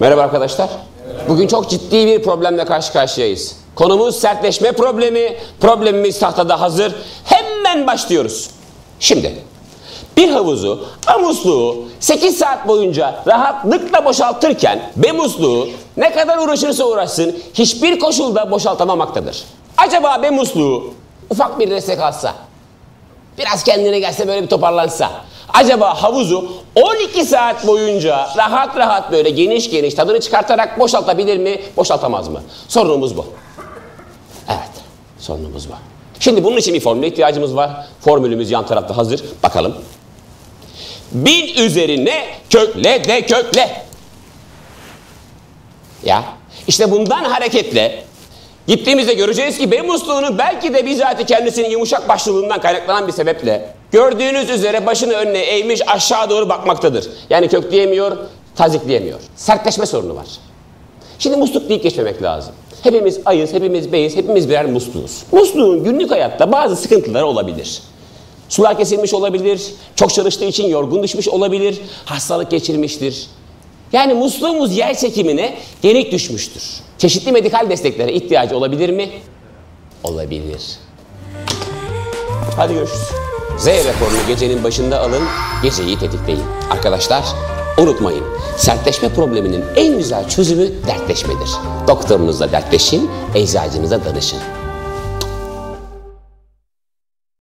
Merhaba arkadaşlar. Bugün çok ciddi bir problemle karşı karşıyayız. Konumuz sertleşme problemi. Problemimiz tahtada hazır. Hemen başlıyoruz. Şimdi bir havuzu A musluğu 8 saat boyunca rahatlıkla boşaltırken B musluğu ne kadar uğraşırsa uğraşsın hiçbir koşulda boşaltamamaktadır. Acaba B musluğu ufak bir destek alsa, biraz kendine gelse böyle bir toparlansa, acaba havuzu 12 saat boyunca rahat rahat böyle geniş geniş tadını çıkartarak boşaltabilir mi, boşaltamaz mı? Sorunumuz bu. Evet, sorunumuz bu. Şimdi bunun için bir formüle ihtiyacımız var. Formülümüz yan tarafta hazır. Bakalım. Bin üzerine kökle de kökle. Ya işte bundan hareketle gittiğimizde göreceğiz ki B musluğunun belki de bizatihi kendisinin yumuşak başlılığından kaynaklanan bir sebeple gördüğünüz üzere başını önüne eğmiş aşağı doğru bakmaktadır. Yani kökleyemiyor, tazikleyemiyor. Sertleşme sorunu var. Şimdi musluk deyip geçmemek lazım. Hepimiz ayız, hepimiz beyiz, hepimiz birer musluğuz. Musluğun günlük hayatta bazı sıkıntıları olabilir. Sular kesilmiş olabilir, çok çalıştığı için yorgun düşmüş olabilir, hastalık geçirmiştir. Yani musluğumuz yer çekimine yenik düşmüştür. Çeşitli medikal desteklere ihtiyacı olabilir mi? Olabilir. Hadi görüşürüz. Z raporunu gecenin başında alın, geceyi tetikleyin. Arkadaşlar unutmayın, sertleşme probleminin en güzel çözümü dertleşmedir. Doktorunuzla dertleşin, eczacınıza danışın.